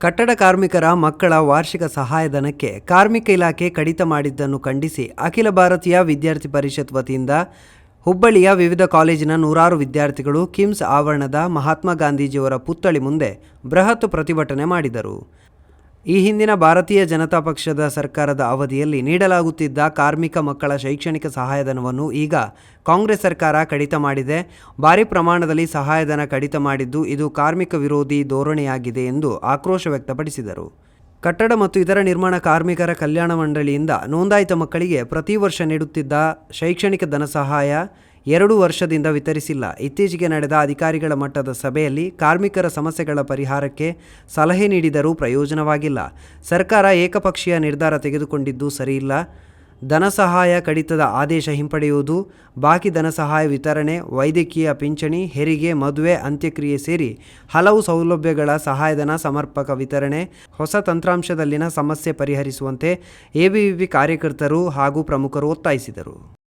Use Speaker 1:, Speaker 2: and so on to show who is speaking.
Speaker 1: ಕಟ್ಟಡ ಕಾರ್ಮಿಕರ ಮಕ್ಕಳ ವಾರ್ಷಿಕ ಸಹಾಯಧನಕ್ಕೆ ಕಾರ್ಮಿಕ ಇಲಾಖೆ ಕಡಿತ ಮಾಡಿದ್ದನ್ನು ಖಂಡಿಸಿ ಅಖಿಲ ಭಾರತೀಯ ವಿದ್ಯಾರ್ಥಿ ಪರಿಷತ್ ವತಿಯಿಂದ ಹುಬ್ಬಳ್ಳಿಯ ವಿವಿಧ ಕಾಲೇಜಿನ ನೂರಾರು ವಿದ್ಯಾರ್ಥಿಗಳು ಕಿಮ್ಸ್ ಆವರಣದ ಮಹಾತ್ಮ ಗಾಂಧೀಜಿಯವರ ಪುತ್ಥಳಿ ಮುಂದೆ ಬೃಹತ್ ಪ್ರತಿಭಟನೆ ಮಾಡಿದರು. ಈ ಹಿಂದಿನ ಭಾರತೀಯ ಜನತಾ ಪಕ್ಷದ ಸರ್ಕಾರದ ಅವಧಿಯಲ್ಲಿ ನೀಡಲಾಗುತ್ತಿದ್ದ ಕಾರ್ಮಿಕ ಮಕ್ಕಳ ಶೈಕ್ಷಣಿಕ ಸಹಾಯಧನವನ್ನು ಈಗ ಕಾಂಗ್ರೆಸ್ ಸರ್ಕಾರ ಕಡಿತ ಮಾಡಿದೆ. ಭಾರಿ ಪ್ರಮಾಣದಲ್ಲಿ ಸಹಾಯಧನ ಕಡಿತ ಮಾಡಿದ್ದು ಇದು ಕಾರ್ಮಿಕ ವಿರೋಧಿ ಧೋರಣೆಯಾಗಿದೆ ಎಂದು ಆಕ್ರೋಶ ವ್ಯಕ್ತಪಡಿಸಿದರು. ಕಟ್ಟಡ ಮತ್ತು ಇತರ ನಿರ್ಮಾಣ ಕಾರ್ಮಿಕರ ಕಲ್ಯಾಣ ಮಂಡಳಿಯಿಂದ ನೋಂದಾಯಿತ ಮಕ್ಕಳಿಗೆ ಪ್ರತಿ ವರ್ಷ ನೀಡುತ್ತಿದ್ದ ಶೈಕ್ಷಣಿಕ ಧನ ಸಹಾಯ ಎರಡು ವರ್ಷದಿಂದ ವಿತರಿಸಿಲ್ಲ. ಇತ್ತೀಚೆಗೆ ನಡೆದ ಅಧಿಕಾರಿಗಳ ಮಟ್ಟದ ಸಭೆಯಲ್ಲಿ ಕಾರ್ಮಿಕರ ಸಮಸ್ಯೆಗಳ ಪರಿಹಾರಕ್ಕೆ ಸಲಹೆ ನೀಡಿದರೂ ಪ್ರಯೋಜನವಾಗಿಲ್ಲ. ಸರ್ಕಾರ ಏಕಪಕ್ಷೀಯ ನಿರ್ಧಾರ ತೆಗೆದುಕೊಂಡಿದ್ದು ಸರಿಯಿಲ್ಲ. ಧನ ಸಹಾಯ ಕಡಿತದ ಆದೇಶ ಹಿಂಪಡೆಯುವುದು, ಬಾಕಿ ಧನಸಹಾಯ ವಿತರಣೆ, ವೈದ್ಯಕೀಯ ಪಿಂಚಣಿ, ಹೆರಿಗೆ, ಮದುವೆ, ಅಂತ್ಯಕ್ರಿಯೆ ಸೇರಿ ಹಲವು ಸೌಲಭ್ಯಗಳ ಸಹಾಯಧನ ಸಮರ್ಪಕ ವಿತರಣೆ, ಹೊಸ ತಂತ್ರಾಂಶದಲ್ಲಿನ ಸಮಸ್ಯೆ ಪರಿಹರಿಸುವಂತೆ ಎಬಿವಿಪಿ ಕಾರ್ಯಕರ್ತರು ಹಾಗೂ ಪ್ರಮುಖರು ಒತ್ತಾಯಿಸಿದರು.